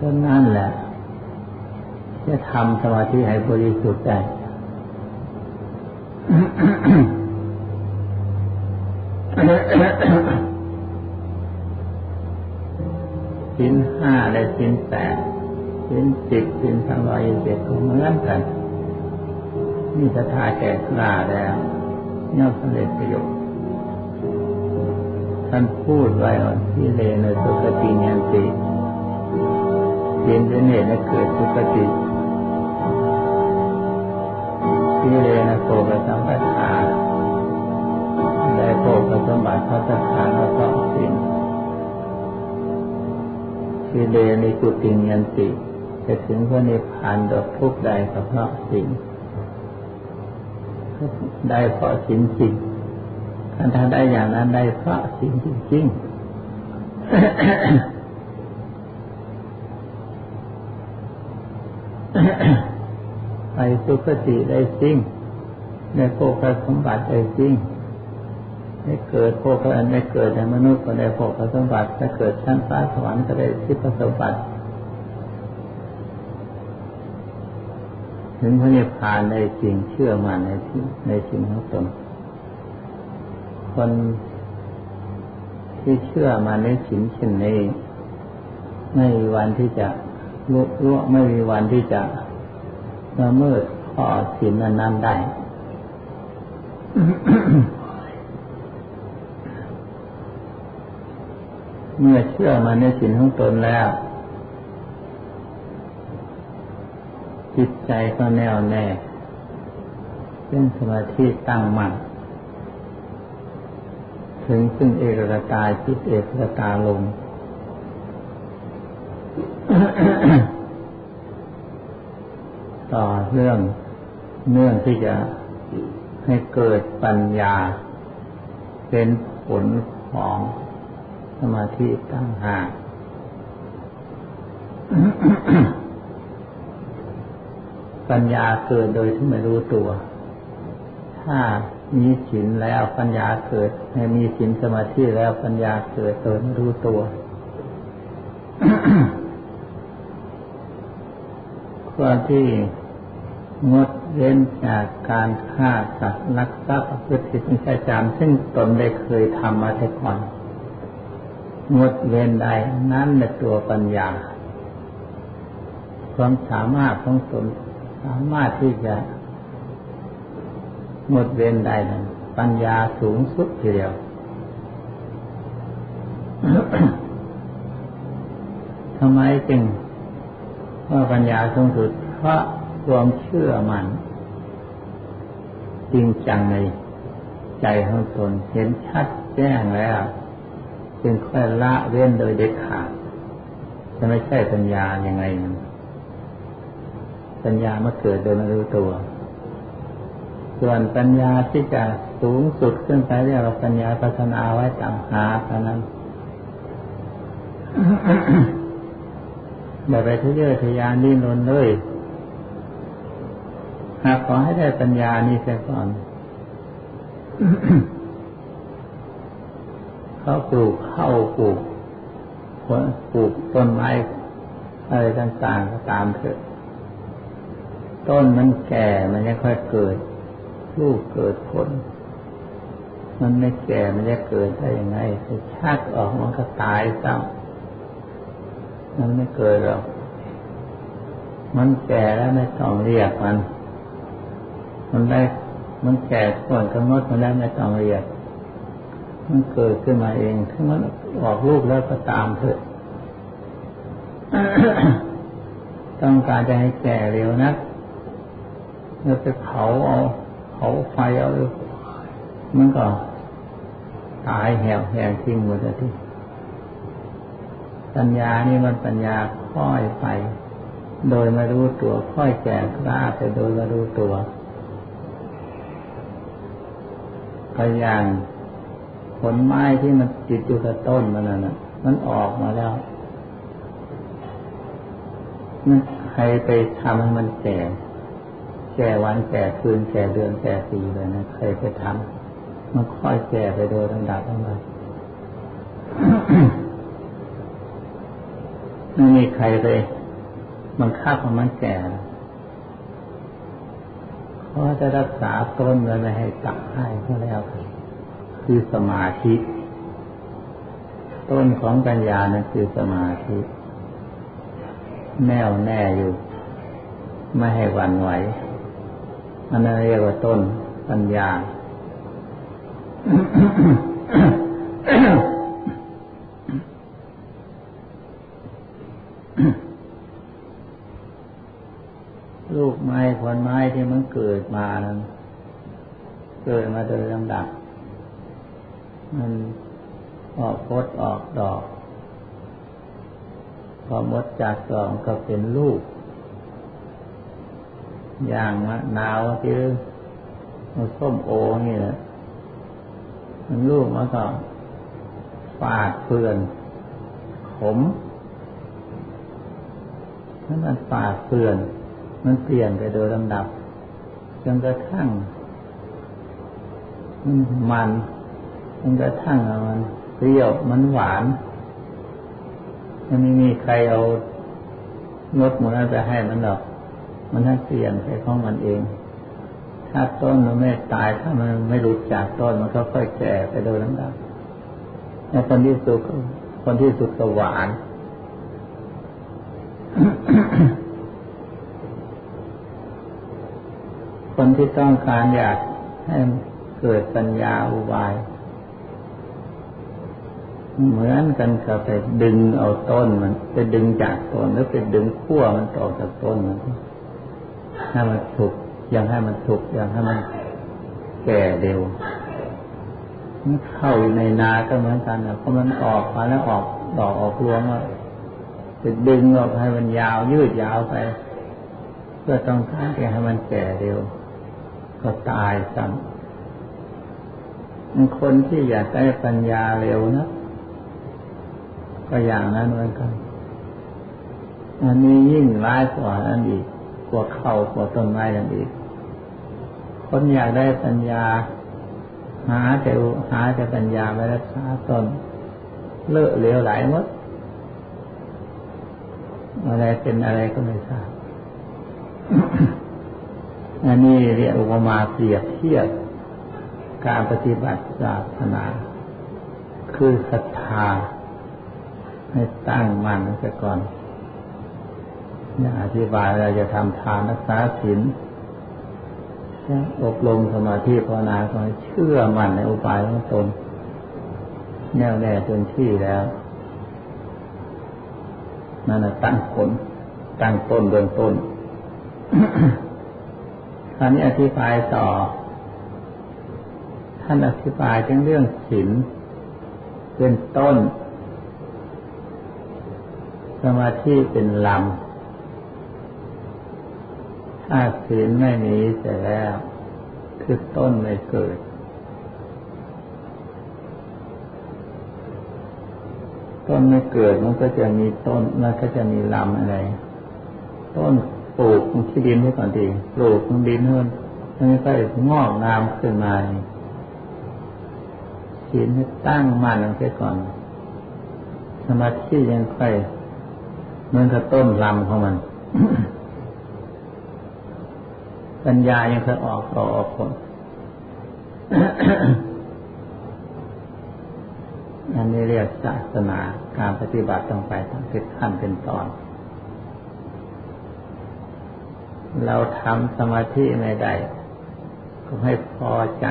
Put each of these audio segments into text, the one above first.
ก็นั่นแหละ จะทำสมาธิให้บริสุทธิ์ได้สินห้าและสินแปดสินสิบสินสองร้อยเจ็ดก็เหมือนกันนี่จะทาแก่กล้าแล้วย่อมสำเร็จประโยชน์ท่านพูดไว้ว่าที่เลนสุขติยันติ สินเป็นเหตุให้เกิดสุขติที่เลนะโภกสัมปทาได้โภกสมบัติพระสถานและพระสินที่เลนิสุติยันติจะถึงพระนิพพานดอกทุกใดก็เพราะสิ่งได้เพราะสิ่งจริงถ้าได้อย่างนั้นได้เพราะสิ่งจริง ไปสุขติได้จริงได้โภคสมบัติได้จริงได้เกิดโภคอันได้เกิดในมนุษย์ก็ได้โภคสมบัติถ้าเกิดชั้นฟ้าสวรรค์ก็ได้ทิพสมบัติถึงพระนิพพานในจริงเชื่อมันในที่ในสิ่งของตนคนที่เชื่อมาในสิ่งเช่นนี้ไม่มีวันที่จะลุลุไม่มีวันที่จะ ละเมิดข้อสิ่งนั้นได้ เมื่อเชื่อมาในสิ่งของตนแล้ว จิตใจก็แน่วแน่เป็นสมาธิตั้งมั่นถึงซึ่งเอกตาจิตเอกตาลง ต่อเรื่องเนื่องที่จะให้เกิดปัญญา เป็นผลของสมาธิตั้งหากปัญญาเกิดโดยที่ไม่รู้ตัว ถ้ามีศีลแล้วปัญญาเกิดให้มีศีลสมาธิแล้วปัญญาเกิดโดยไม่รู้ตัว ควาที่งดเว้นจากการฆ่าสัตว์ลักทรัพย์พฤติมิจฉาซึ่งตนได้เคยทำมาแต่ก่อนงดเว้นได้นั่นเป็นตัวปัญญา ความสามารถของตนสามารถที่จะหมดเว้นได้นั้นปัญญาสูงสุดทีเดียวทำไมจึง ว่าปัญญาสูงสุดเพราะความเชื่อมัน จริงจังในใจของตนเห็นชัดแจ้งแล้ว จึงค่อยละเว้นโดยเด็ดขาดจะไม่ใช่ปัญญาอย่างไงนั้นปัญญามาเกิดโดยไม่รู้ตัว ส่วนปัญญาที่จะสูงสุดขึ้นไปเรียกว่าปัญญาพัฒนาไว้ต่างหากเท่านั้น อย่าไปทุเรศทยานดิ้นรนเลยหากขอให้ได้ปัญญานี้เสียก่อนเขาปลูกเข้าปลูกผลปลูกต้นไม้อะไรต่างๆก็ตามเถอะ ต้นมันแก่มันจะค่อยเกิดลูกเกิดผล มันไม่แก่มันจะเกิดได้ยังไงชักออกมันก็ตายซ้ำ มันไม่เกิดหรอก มันแก่แล้วไม่ต้องเรียกมัน มันได้ มันแก่ก่อนกำหนดมันแล้วไม่ต้องเรียก มันเกิดขึ้นมาเองถ้ามันออกลูกแล้วก็ตามเถอะ ต้องการจะให้แก่เร็วนะเราไปเผาเอา เผาไฟเอา มันก็ตายแหวแหงทิ้งหมดเลยที่ ปัญญานี่มันปัญญาค่อยไป โดยม่รู้ตัวค่อยแก่กล้าไปโดยม่รู้ตัวก็อย่างผลไม้ที่มันติดอยู่กับต้นมันน่ะ มันออกมาแล้ว มันใครไปทำให้มันแก่แก่วันแก่คืนแก่เดือนแก่ปีเลยนะเคยไปทำมันค่อยแก่ไปโดยลำดับลำดับ ไม่มีใครไปบังคับให้มันแก่เพราะจะรักษาต้นเลยไม่ให้ตักให้ก็แล้วคือสมาธิ ต้นของปัญญานั่นคือสมาธิ แน่วแน่อยู่ ไม่ให้หวั่นไหวอันนั้นเรียกว่าต้นปัญญา มานั้นเกิดมาโดยลำดับ มันออกพดออกดอก พอมดจากดอกก็เป็นลูก อย่างมะนาวที่มันส้มโอนี่แหละมันลูกมันก็ฝาดเพื่อน ขมถ้ามันฝาดเพื่อน มันเปลี่ยนไปโดยลำดับ จนกระทั่งมันจนกระทั่งมันเปรี้ยวมันหวานมันไม่มีใครเอางดมันนั้นไปให้มันหรอก มันทั้งเปลี่ยนไปของมันเอง ถ้าต้นมันไม่ตายถ้ามันไม่รู้จักต้นมันก็ค่อยแก่ไปโดยลำดับในคนที่สุดคนที่สุดก็หวาน คนที่ต้องการอยากให้เกิดปัญญาอุบาย เหมือนกันกับไปดึงเอาต้นมัน ไปดึงจากต้นหรือไปดึงขั้วมันต่อจากต้นมันให้มันถูกอยังให้มันถูกอยังให้มันแก่เร็วมันเข้าอยู่ในนาก็เหมือนกันนะเพราะมันออกมาแล้วออกดอกออกรวงว่าจะดึงออกให้มันยาวยืดยาวไป เพื่อต้องการให้มันแก่เร็ว ก็ตายซ้ำคนที่อยากได้ปัญญาเร็วนะ ก็อย่างนั้นเหมือนกัน อันนี้ยิ่งร้ายกว่าอันอีกกว่าเข่ากว่าต้นไม้อันอีก คนอยากได้ปัญญา หาแต่หาแต่ปัญญาไม่รักษาตนเลอะเหลวไหลหมดอะไรเป็นอะไรก็ไม่ทราบ อันนี้เรียกอุปมาเปรียบเทียบการปฏิบัติศาสนา คือศรัทธาให้ตั้งมั่นซะก่อนเนี่ยอธิบายเราจะทำทานรักษาศีลอบรมสมาธิภาวนาก็เชื่อมั่นในอุบายของตน แน่วแน่จนที่แล้วนั่นตั้งผลตั้งต้นเบื้องต้น คราวนี้อธิบายต่อ ท่านอธิบายถึงเรื่องศีลเป็นต้น สมาธิเป็นลำถ้าศีลไม่มีเสร็จแล้วคือต้นไม่เกิด ต้นไม่เกิดมันก็จะมีต้นมันก็จะมีลำอะไร ต้น ปลูกที่ดินไว้ก่อนดีปลูกดินเพิ่มมันก็งอกงามขึ้นมาศีลให้ตั้งมั่นลงไปก่อน สมาธิยังค่อยเหมือนกับต้นลำของมัน ปัญญายังค่อยออกต่อออกผลอันนี้เรียกศาสนาการปฏิบัติต้องไปทั้งเป็นขั้นเป็นตอน เราทำสมาธิไม่ได้ก็ให้พอใจ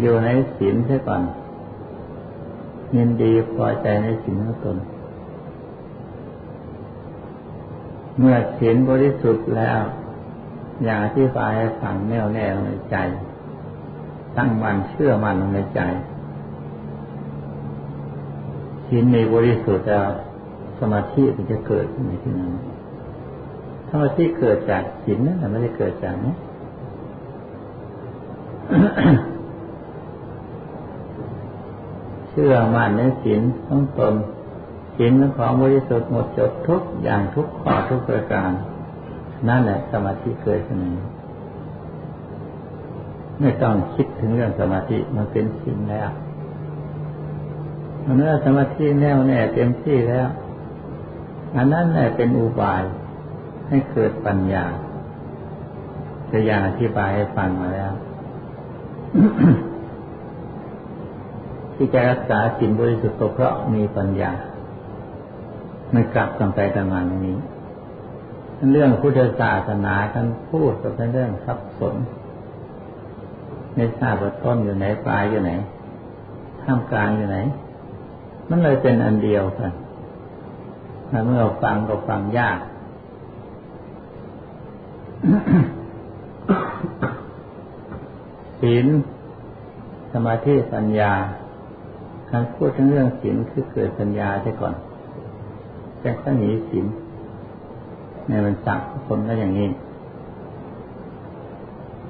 อยู่ในศีลเสียก่อนยินดีพอใจในศีลของตนเมื่อศีลบริสุทธิ์แล้ว อย่างที่ฝ่ายฝังแน่วแน่ในใจ ตั้งมันเชื่อมันในใจศีลในบริสุทธิ์แล้วสมาธิมันจะเกิดในที่นั้น ธรรมที่เกิดจากศีลนั่นแหละไม่ได้เกิดจากนี้เชื่อมั่นในศีลต้องตนศีลของบริสุทธิ์หมดจดทุกอย่างทุกข้อทุกประการ นั่นแหละสมาธิเกิดขึ้นไม่ต้องคิดถึงเรื่องสมาธิมันเป็นสิ่งแล้วเมื่อสมาธิแน่วแน่เต็มที่แล้ว อันนั้นแหละเป็นอุบาย ให้เกิดปัญญาจะอย่างอธิบายให้ฟังมาแล้ว ที่จะรักษาสินบริสุทธิ์ก็เพราะมีปัญญาไม่กลับกันไปกันมาอย่างนี้ เรื่องพุทธศาสนาท่านพูดก็เป็นเรื่องซับซ้อนไม่ทราบว่าต้นอยู่ไหนปลายอยู่ไหนท่ามกลางอยู่ไหน มันเลยเป็นอันเดียวกันเมื่อฟังก็ฟังยาก ศีลสมาธิปัญญาการพูดถึงเรื่องศีลคือเกิดปัญญาใช่ก่อนแต่ก็หนีศีลในมันสักคนก็อย่างนี้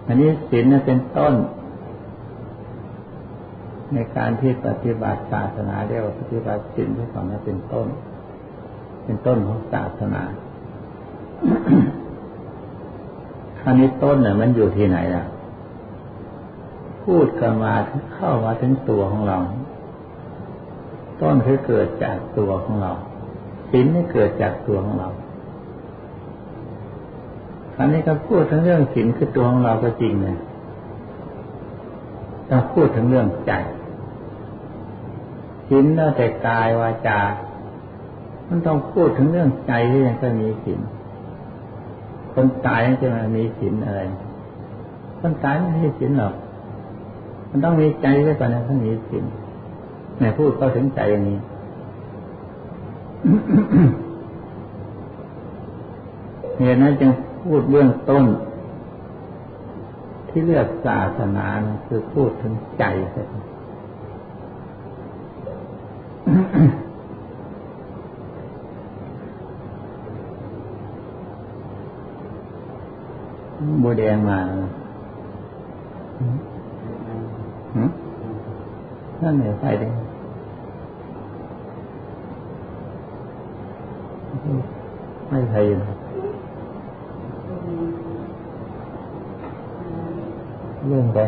อันนี้ศีลเป็นต้น ในการที่ปฏิบัติศาสนาเรียกว่าปฏิบัติศีลที่สองนั้นเป็นต้น เป็นต้นของศาสนา คราวนี้ต้นเนี่ยมันอยู่ที่ไหนล่ะ พูดกันมาเข้ามาถึงตัวของเรา ต้นคือเกิดจากตัวของเราศีลนี่เกิดจากตัวของเราคราวนี้ก็พูดถึงเรื่องศีลคือตัวของเราก็จริงเนี่ยต้องพูดถึงเรื่องใจศีลน่าแต่กายวาจา มันต้องพูดถึงเรื่องใจที่ยังจะมีศีล คนตายจะมามีศีลอะไร คนตายไม่มีศีลหรอก มันต้องมีใจด้วยก่อนนะต้องมีศีลแม่พูดเข้าถึงใจอย่างนี้เหตุนั้นจึงพูดเบื้องต้น ที่เลือกศาสนาคือพูดถึงใจใช่ไหม บัวแดงมานั่นเหนือไฟแดงไม่ใช่เรื่องไป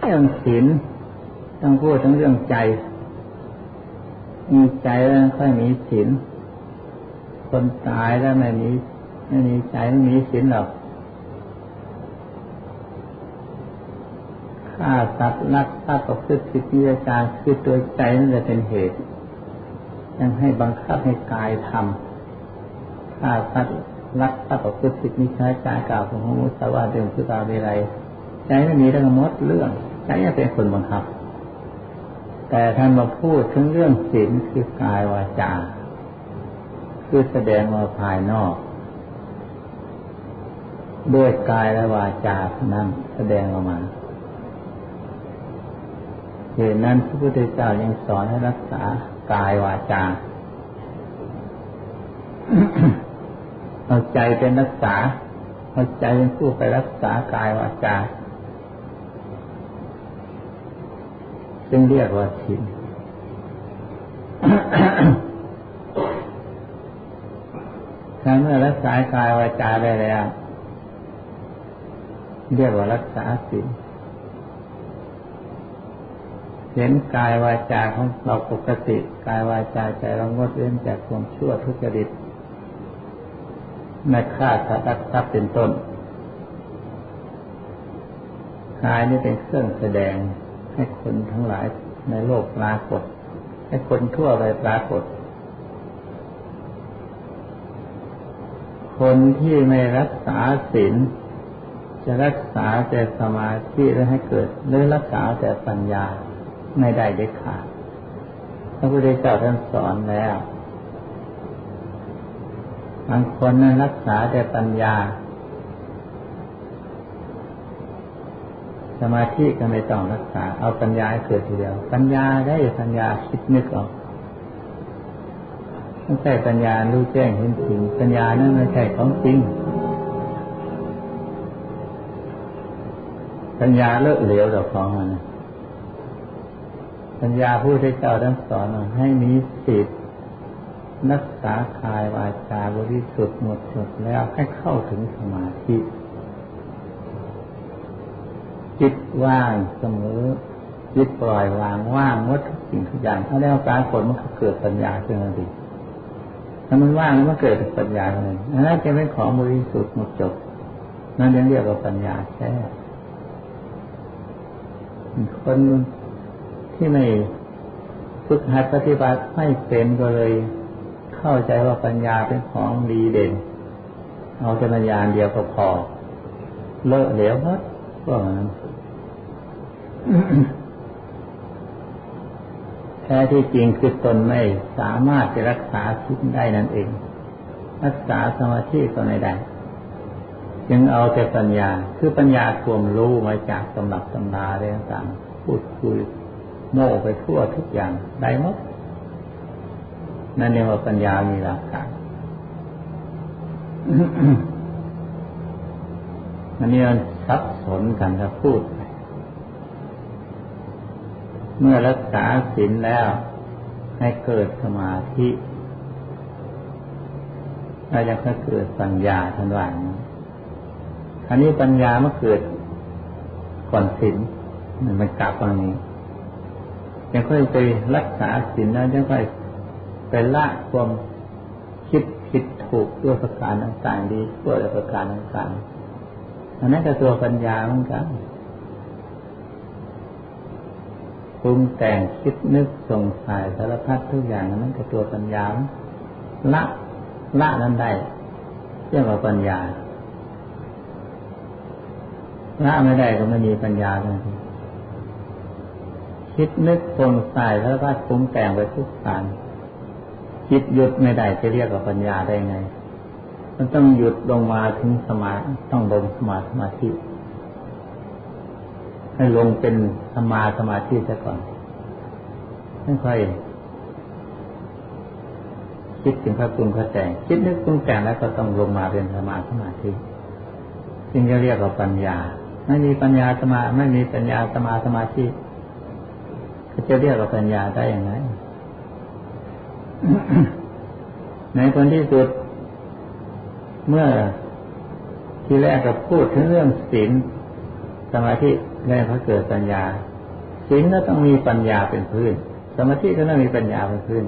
เรื่องศีลต้องพูดทั้งเรื่องใจ มีใจแล้วค่อยมีศีล คนตายแล้วไม่มีไม่มีใจไม่มีศีลหรอกฆ่าสัตว์ลักทรัพย์ประพฤติผิดวิจารคือตัวใจนั่นแหละเป็นเหตุ ยังให้บังคับให้กายทำฆ่าสัตว์ลักทรัพย์ประพฤติผิดมิใช้ใจกล่าวของมุสาวาเดิมคือตาเวไรใจไม่มีทั้งหมดเรื่องใจจะเป็นคนบังคับ แต่ท่านมาพูดถึงเรื่องศีลคือกายวาจา คือแสดงมาภายนอก ด้วยกายและวาจานั้นแสดงออกมาเหตุนั้นพระพุทธเจ้ายังสอนให้รักษากายวาจาเอาใจเป็นรักษาเอาใจเป็นผู้ไปรักษากายวาจาซึ่งเรียกว่าศีล ถ้าเมื่อรักษากายวาจาได้แล้วเรียกว่ารักษาศีลเห็นกายวาจาของเราปกติ กายวาจาใจเรางดเว้นจากความชั่วทุจริตไม่ฆ่าสัตว์รักทรัพย์เป็นต้นกายนี่เป็นเครื่องแสดงให้คนทั้งหลายในโลกปรากฏ ให้คนทั่วไปปรากฏ คนที่ไม่รักษาศีลจะรักษาแต่สมาธิและให้เกิดหรือรักษาแต่ปัญญาไม่ได้เด็ดขาดพระพุทธเจ้าท่านสอนแล้วบางคนนั้นรักษาแต่ปัญญา สมาธิก็ไม่ต้องรักษา เอาปัญญาเกิดทีเดียว ปัญญาได้ปัญญาคิดนึกออก ไม่ใช่ปัญญารู้แจ้งเห็นจริงปัญญานั้นไม่ใช่ของจริง ปัญญาเลอะเหลวดอกของมันปัญญาผู้ที่เจ้าท่านสอนให้มีสิทธิ์รักษาคายวาจาบริสุทธิ์หมดหมดแล้วให้เข้าถึงสมาธิ จิตว่างเสมอยึดปล่อยวางว่างวัดทุกสิ่งทุกอย่างถ้าแล้วปรากฏมันเกิดปัญญาขึ้นมาดิ ถ้ามันว่างมันเกิดปัญญาเลยนั่นจะเป็นของบริสุทธิ์หมดจบ นั่นยังเรียกว่าปัญญาแค่คนที่ไม่ฝึกหัดปฏิบัติไม่เป็นก็เลย เข้าใจว่าปัญญาเป็นของดีเด่น เอาแต่ปัญญาเดียวก็พอเลอะเหลวหมดก็นั้น ท้ที่จริงคือตนไม่สามารถจะรักษาจิตได้นั่นเอง รักษาสมาธิก็ไม่ได้ จึงเอาแต่ปัญญา คือปัญญาทวมรู้มาจากตำรับตำราเรื่องต่างพูดคุยโม่ไปทั่วทุกอย่างได้หมดนั่นเรียกว่าปัญญามีหลักการอันนี้มันซับสนกันถ้าพูด เมื่อรักษาศีลแล้วให้เกิดสมาธิแล้วจะเกิดปัญญาทันวันอันนี้ปัญญาเมื่อเกิดก่อนศีลมันกลับตรงนี้ยังค่อยไปรักษาศีลแล้วยังค่อยไปละความคิดผิดถูกด้วยประการต่างๆดีด้วยประการต่างๆอันนั้นก็ตัวปัญญาเหมือนกัน ปรุงแต่งคิดนึกสงสัยสารพัดทุกอย่างนั้นก็ตัวปัญญาละละนั้นได้เรียกว่าปัญญาละไม่ได้ก็ไม่มีปัญญาเลยคิดนึกสงสัยแล้วก็ปรุงแต่งไปทุกการคิดหยุดไม่ได้จะเรียกว่าปัญญาได้ไง มันต้องหยุดลงมาถึงสมาต้องลงสมาสมาธิ ให้ลงเป็นสมาสมาธิซะก่อนไม่ค่อยคิดถึงพระปรุงพระแต่งคิดนึกปรุงแต่งแล้วก็ต้องลงมาเป็นสมาสมาธิจึงจะเรียกว่าปัญญา ไม่มีปัญญาสมา ไม่มีปัญญาสมาสมาธิก็จะเรียกว่าปัญญาได้อย่างไรในผลที่สุด เมื่อที่แรกก็พูดถึงเรื่องศีลสมาธิ แล้วก็เกิดปัญญาศีลก็ต้องมีปัญญาเป็นพื้น สมาธิก็ต้องมีปัญญาเป็นพื้น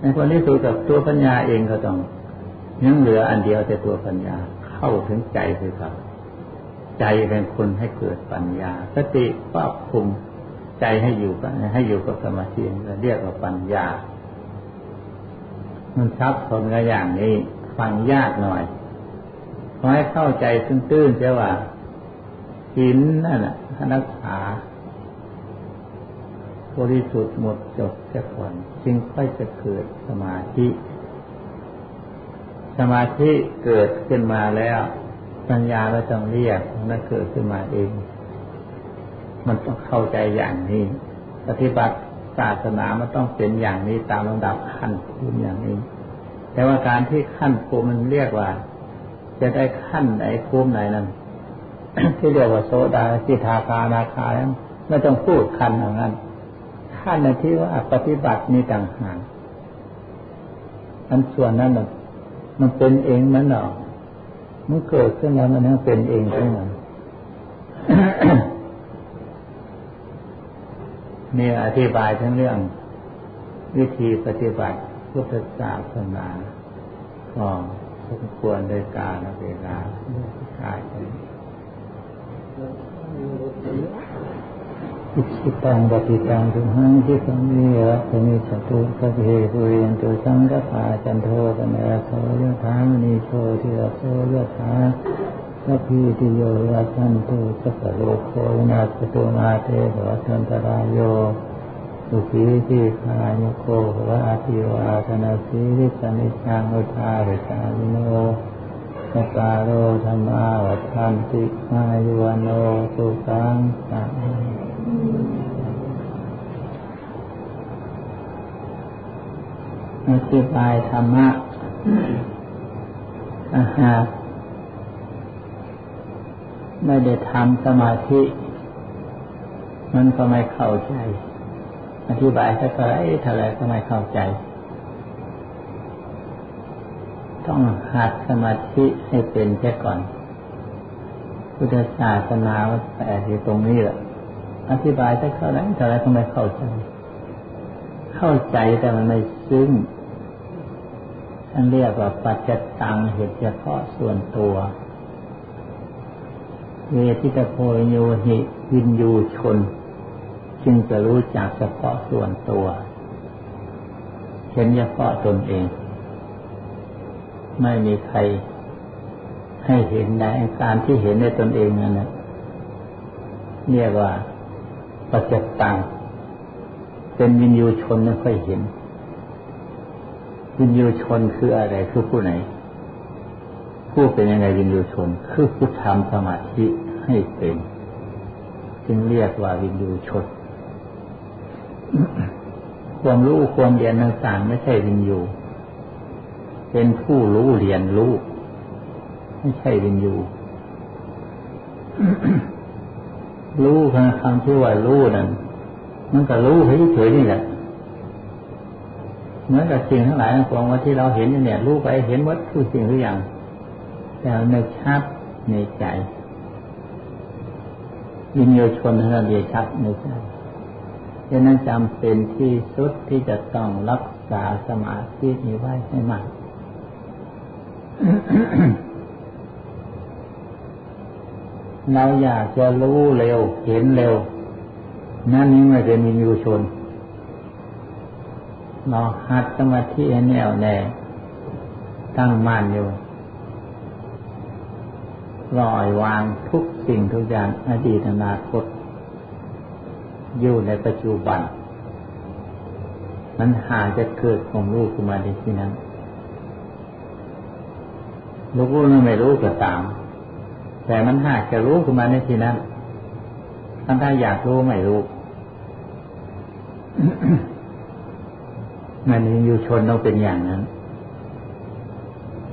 ในผลที่สุดกับตัวปัญญาเองก็ต้องยังเหลืออันเดียวแต่ตัวปัญญาเข้าถึงใจคือครับ ใจเป็นคนให้เกิดปัญญาสติครอบคุมใจให้อยู่กับให้อยู่กับสมาธิเรียกว่าปัญญา มันซับซ้อนกันอย่างนี้ฟังยากหน่อยขอให้เข้าใจตื้นๆเสียว่าศีลนั่นแหละ รักษา บริสุทธิ์หมดจดเสียก่อนจึงค่อยจะเกิดสมาธิ สมาธิเกิดขึ้นมาแล้ว ปัญญาเราต้องเรียกมันเกิดขึ้นมาเอง มันต้องเข้าใจอย่างนี้ ปฏิบัติศาสนามันต้องเป็นอย่างนี้ตามลำดับขั้นภูมิอย่างนี้ แต่ว่าการที่ขั้นภูมิมันเรียกว่า จะได้ขั้นไหนภูมิไหนนั้น ที่เรียกว่าโสดาสิทาคานาคานั้นไม่ต้องพูดขั้นอย่างนั้นขั้นในที่ว่าปฏิบัติมีต่างหากอันส่วนนั้นมันเป็นเองมันหรอมันเกิดขึ้นแล้วมันต้องเป็นเองขึ้นมานี่อธิบายทั้งเรื่อง วิธีปฏิบัติพุทธศาสนาก็สมควรโดยการเวลาใายไป อิชิตังปฏิตังทุหังที่สัมมีระสมิสตุสเพปุเรนตุสังกปาจันโทปนะโสยถามณีโชติระโสยถาสัพพิติโยวัชันตุสัพโลโคนาสตุนาเทภวัชันตรายโยสุขีที่คายโกวะอาทิวาธนาสีริสนิจังอุทาริสาวิโน สตาโรธรรมาวัฏันติมายุวโนสุขังสังอธิบายธรรมะอาหารไม่ได้ทำสมาธิ มันก็ไม่เข้าใจ อธิบายเท่าไรเท่าไรก็ไม่เข้าใจ ต้องหัดสมาธิให้เป็นแค่ก่อน พุทธศาสนาแปลที่ตรงนี้แหละอธิบายได้เท่าไหร่เท่าไหร่ทำไมเข้าใจ เข้าใจแต่มันไม่ซึ้งท่านเรียกว่าปัจจตังเหตุเฉพาะส่วนตัว เวทิตโพโยหิวินยูชน จึงจะรู้จักเฉพาะส่วนตัว เห็นเฉพาะตนเอง ไม่มีใครให้เห็นได้การที่เห็นในตนเองนั่นนะเรียกว่าปัจจตังเป็นวินยูชนไม่ค่อยเห็น วินยูชนคืออะไรคือผู้ไหน ผู้เป็นยังไงวินยูชน คือผู้ทำสมาธิให้เป็นจึงเรียกว่าวินยูชนความรู้ความเรียนต่างๆไม่ใช่วินยู เป็นผู้รู้เรียนรู้ ไม่ใช่วินยูรู้คำที่ว่ารู้นั่นมันก็รู้เฉยๆนี่แหละเหมือนกับสิ่งทั้งหลายทั้งปวงว่าที่เราเห็นเนี่ยรู้ไปเห็นวัดทุกสิ่งทุกอย่าง แต่ในชัดในใจยินโยชนเราเดียชัดในใจดังนั้นจำเป็นที่สุดที่จะต้องรักษาสมาธินี้ไว้ให้มาก เราอยากจะรู้เร็ว เห็นเร็ว นั่นนี่ไม่เป็นมีอยู่ชน เราหัดสมาธิแน่วแน่ ตั้งมั่นอยู่ลอยวางทุกสิ่งทุกอย่างอดีตอนาคต อยู่ในปัจจุบัน มันหาจะเกิดของลูกขึ้นมาในที่นั้น รู้หรือไม่รู้ก็ตาม แต่มันหากจะรู้ขึ้นมาในที่นั้นท่านถ้าอยากรู้ไม่รู้มันอยู่ชนต้องเป็นอย่างนั้น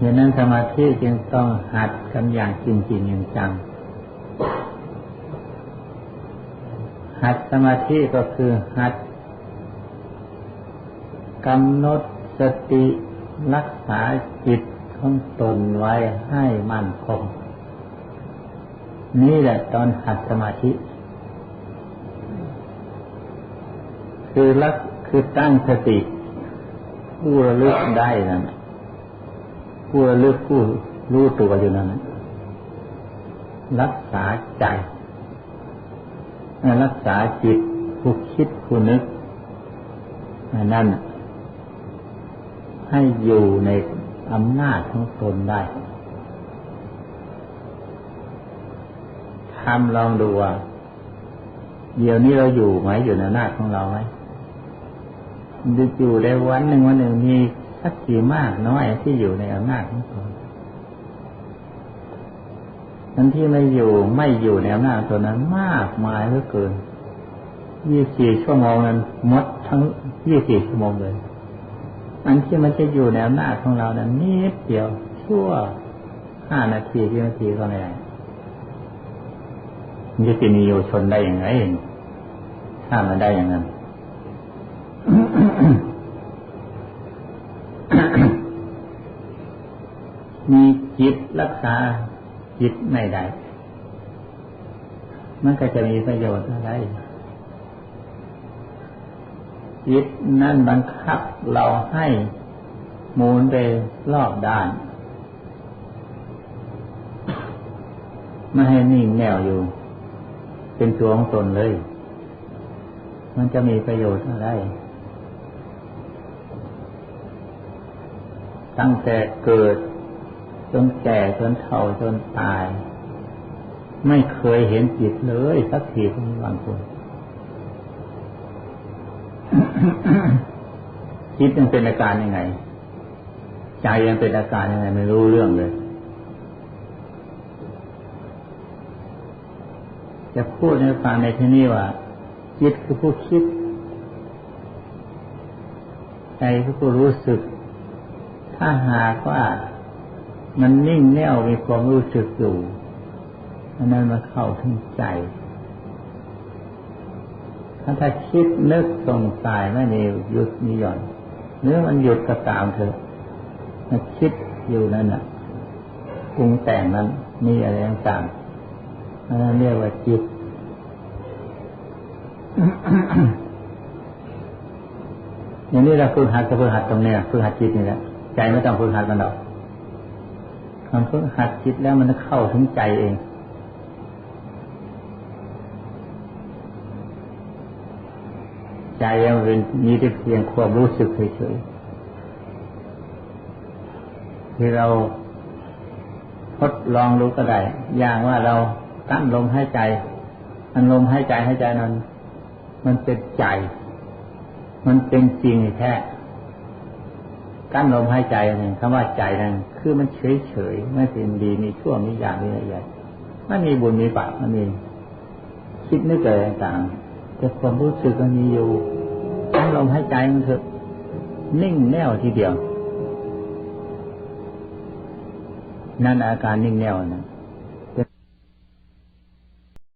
ดังนั้นสมาธิจึงต้องหัดกันอย่างจริงจริงอย่างจัง หัดสมาธิก็คือหัดกำหนดสติรักษาจิต ของตนไว้ให้มั่นคง นี่แหละตอนหัดสมาธิ คือรักคือตั้งสติผู้ระลึกได้นั่นผู้ระลึกผู้รู้ตัวอยู่นั่นรักษาใจ รักษาจิตผู้คิดผู้นึกนั่นให้อยู่ใน อำนาจของตนได้ทำลองดูว่าเดี๋ยวนี้เราอยู่ไหมอยู่ในอำนาจของเราไหมอยู่ได้วันหนึ่งวันหนึ่งมีสักกี่มากน้อยที่อยู่ในอำนาจของตนนั้นที่ไม่อยู่ไม่อยู่ในอำนาจตัวนั้นมากมายเหลือเกินยี่สี่ชั่วโมงนั้นมดทั้งยี่สี่ชั่วโมงเลย อันที่มันจะอยู่ในอำนาจของเรานั้นนิดเดียวชั่วห้านาทีที่นาทีก็ไม่ได้มันจะเป็นนิโยชนได้อย่างไรถ้ามันได้อย่างนั้นมีจิตรักษาจิตไม่ได้ มันก็จะมีประโยชน์อะไร จิตนั่นบังคับเราให้หมุนไปรอบด้าน ไม่ให้นิ่งแน่วอยู่ เป็นตัวของตนเลย มันจะมีประโยชน์อะไรตั้งแต่เกิด จนแก่จนเฒ่าจนตาย ไม่เคยเห็นจิตเลยสักทีคนบางคน จิตยังเป็นอาการยังไง ใจยังเป็นอาการยังไง ไม่รู้เรื่องเลย จะพูดให้ฟังในที่นี้ว่าจิตคือผู้คิด ใจคือผู้รู้สึก ถ้าหากว่ามันนิ่งแน่วมีความรู้สึกอยู่อันนั้นมาเข้าถึงใจ ถ้าถ้าคิดนึกสงสัยไม่มีหยุดมีหย่อนเนื้อมันหยุดก็ตามเถอะมันคิดอยู่นั่นน่ะปรุงแต่งนั้นมีอะไรต่างๆอันนั้นเรียกว่าจิตอย่างนี้เราฝึกหัดก็ฝึกหัดตรงนี้ฝึกหัดจิตนี่แหละใจไม่ต้องฝึกหัดมันหรอกทำฝึกหัดจิตแล้วมันเข้าถึงใจเอง ใจยังเป็นมีแต่เพียงความรู้สึกเฉยๆที่เราทดลองรู้ก็ได้ อย่างว่าเราตั้งลมหายใจอันลมหายใจหายใจนั้น มันเป็นใจ มันเป็นจริงแท้กั้นลมหายใจนี่นคำว่าใจนั้นคือมันเฉยเฉยไม่เป็นดีมีชั่วมีอย่างมีอะไรไม่มีบุญมีบาปมันมีคิดนึกอะไรต่างๆ แต่ความรู้สึกมันมีอยู่ทั้งลมหายใจมันเถอะนิ่งแน่วทีเดียว นั่นอาการนิ่งแน่วนะ